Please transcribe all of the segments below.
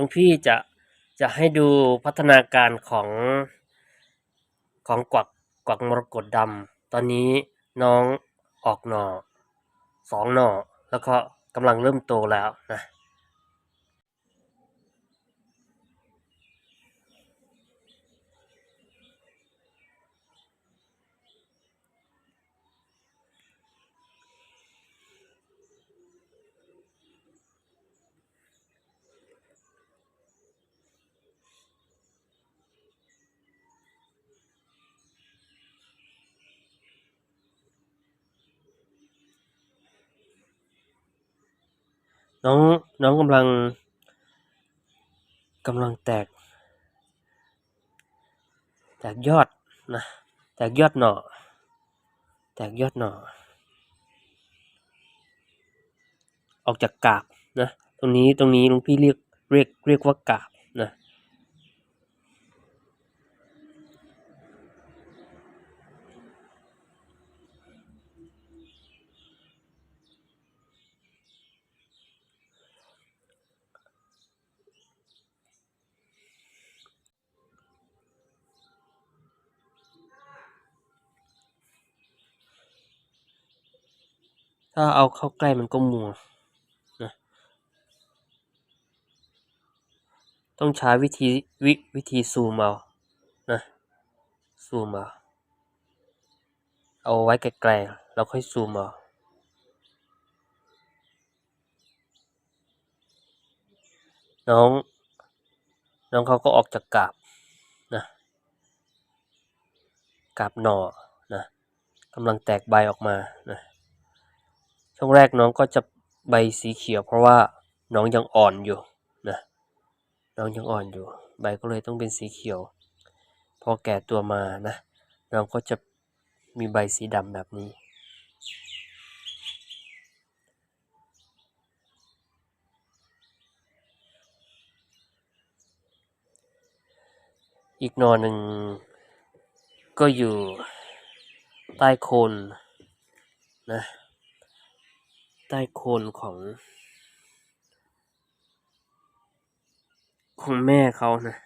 ลวงพี่จะจะให้ดูพัฒนาการของของกวักกวักมรกตดำตอนนี้น้องออกหน่อสองหน่อ แล้วก็กำลังเริ่มโตแล้วนะ น้องน้องกำลังกำลังแตก แตกยอดนะแตกยอดหน่อ แตกยอดหน่อ ออกจากกาบนะ ตรงนี้ตรงนี้ลุงพี่เรียกเรียกเรียกว่ากาบนะ ถ้าเอาเข้าใกล้มันก็มัวนะต้องใช้วิธีวิวิธีซูมเอานะซูมเอาเอาไว้ไกลๆแล้วค่อยซูมเอาน้อง น้องเขาก็ออกจากกาบนะกาบหน่อนะกำลังแตกใบออกมานะ ช่วงแรกน้องก็จะใบสีเขียว เพราะว่าน้องยังอ่อนอยู่นะน้องยังอ่อนอยู่ ใบก็เลยต้องเป็นสีเขียว พอแก่ตัวมานะ น้องก็จะมีใบสีดำแบบนี้อีกหนอหนึ่งก็อยู่ใต้โคนนะ ใต้โคนของ ของแม่เขานะ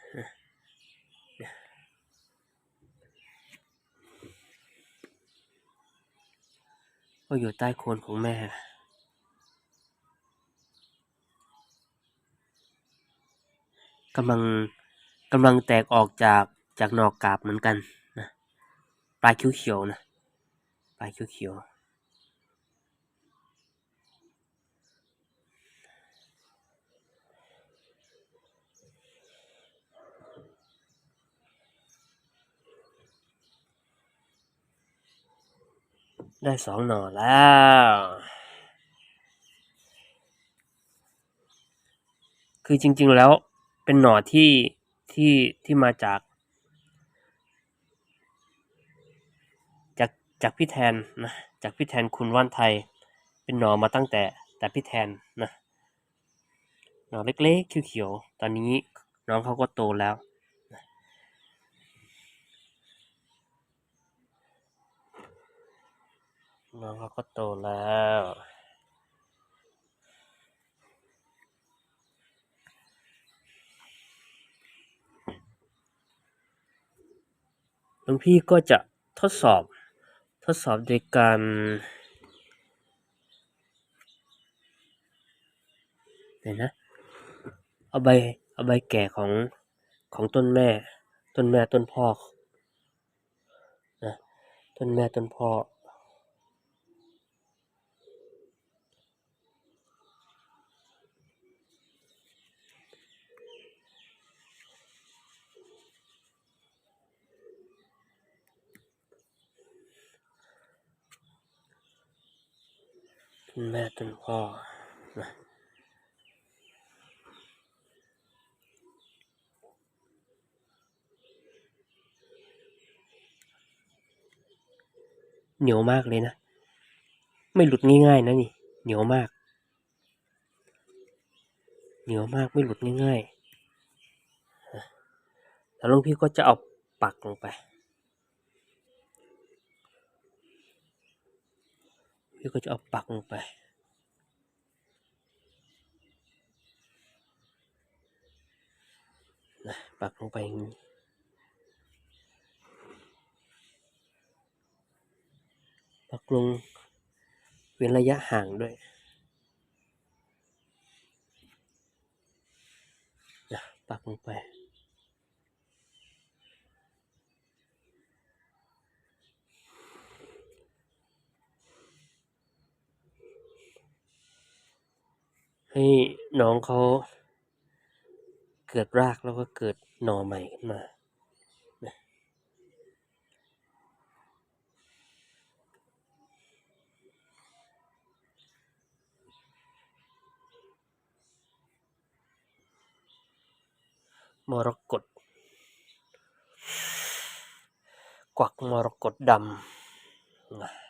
ก็อยู่ใต้โคนของแม่กำลังกำลังแตกออกจากจากหนอกกาบเหมือนกันนะปลายเขียวๆนะปลายเขียวๆ ได้สองหน่อแล้ว คือจริง ๆ แล้วเป็นหน่อที่ที่ที่มาจาก จากจากพี่แทนนะจากพี่แทนคุณว่านไทย เป็นหน่อมาตั้งแต่แต่พี่แทนนะหน่อเล็กๆเขียวๆตอนนี้น้องเขาก็โตแล้ว น้องเขาก็โตแล้วหลวงพี่ก็จะทดสอบทดสอบโดยการเดี๋ยวนะ เอาใบเอาใบแก่ของของต้นแม่ ต้นแม่ต้นพ่อนะต้นแม่ต้นพ่อ ต้นแม่ต้นพ่อนะเหนียวมากเลยนะ ไม่หลุดง่ายๆนะนี่ เหนียวมาก เหนียวมากไม่หลุดง่ายๆแล้วลวงพี่ก็จะเอาปักลงไป พี่ก็จะเอาปักลงไป นะปักลงไปอย่างนี้ปักลงเว้นระยะห่างด้วยนะปักลงไป ให้น้องเขาเกิดรากแล้วก็เกิดหน่อใหม่ขึ้นมามรกตกวักมรกตดำ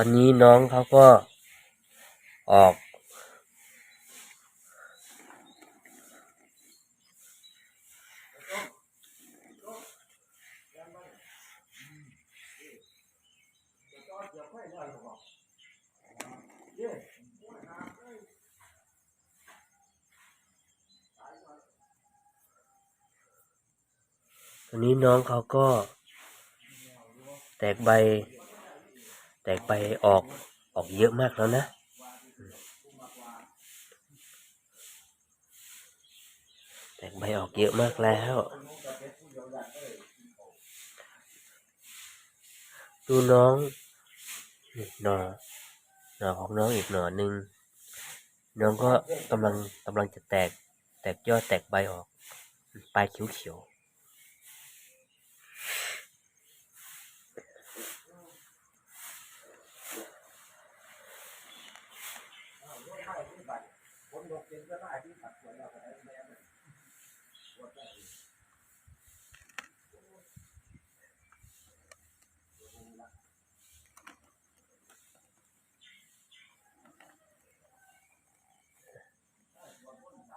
อนนี้น้องเขาก็ออก ตอนนี้น้องเขาก็แตกใบ แตกใบออกออกเยอะมากแล้วนะ แตกใบออกเยอะมากแล้ว ดูน้องนี่หนอหนอของน้องอีกหนอหนึ่งน้องก็กำลังกำลังจะแตก แตกยอดแตกใบออก ปลายเขียวๆ ป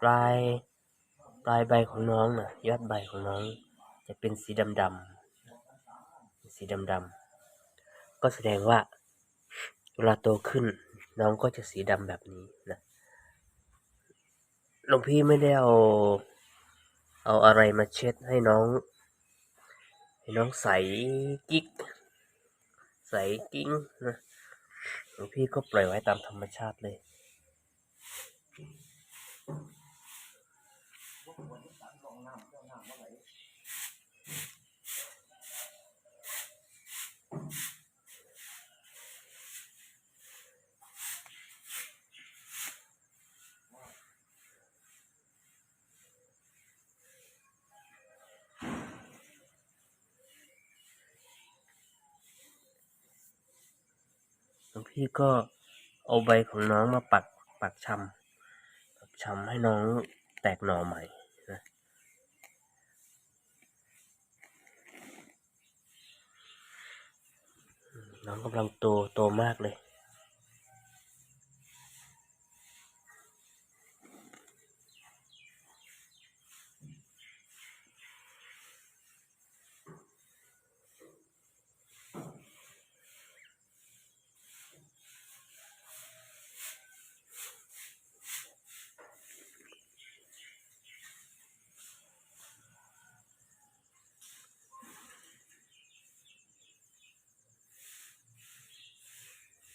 ลายปลายใบของน้องน่ะยอดใบของน้อง จะเป็นสีดำดำสีดำดำก็แสดงว่าเวลาโตขึ้นน้องก็จะสีดำแบบนี้นะ หลวงพี่ไม่ได้เอา เอาอะไรมาเช็ดให้น้อง ให้น้องใสกิ๊ก ใสกิ้งนะหลวงพี่ก็ปล่อยไว้ตามธรรมชาติเลย พี่ก็เอาใบของน้องมาปักปักชำปักชำให้น้องแตกหน่อใหม่นะน้องกำลังโตโตมากเลย